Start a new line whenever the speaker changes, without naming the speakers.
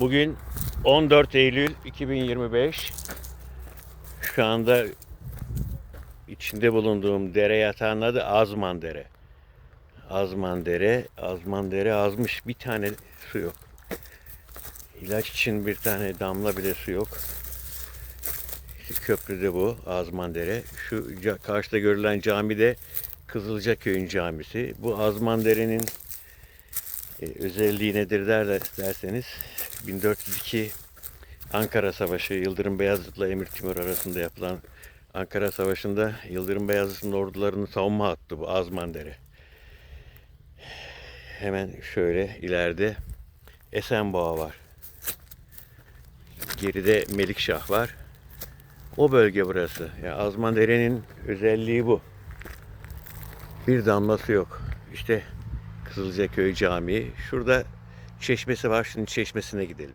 Bugün 14 Eylül 2025. Şu anda içinde bulunduğum dere yatağının adı Azman Dere. Azman Dere, Azman Dere azmış. Bir tane su yok. İlaç için bir tane damla bile su yok. İşte köprüde bu Azman Dere. Şu karşıda görülen cami de Kızılca Köyün camisi. Bu Azman Dere'nin e, özelliği nedir der, derseniz 1402 Ankara Savaşı Yıldırım Beyazıt'la Emir Timur arasında yapılan Ankara Savaşı'nda Yıldırım Beyazıt'ın ordularının savunma hattı bu Azmandere. Hemen şöyle ileride Esenboğa var. Geride Melikşah var. O bölge burası. Ya Azmandere'nin özelliği bu. Bir damlası yok. İşte Kızılcaköy Camii. Şurada çeşmesi var. Şimdi çeşmesine gidelim.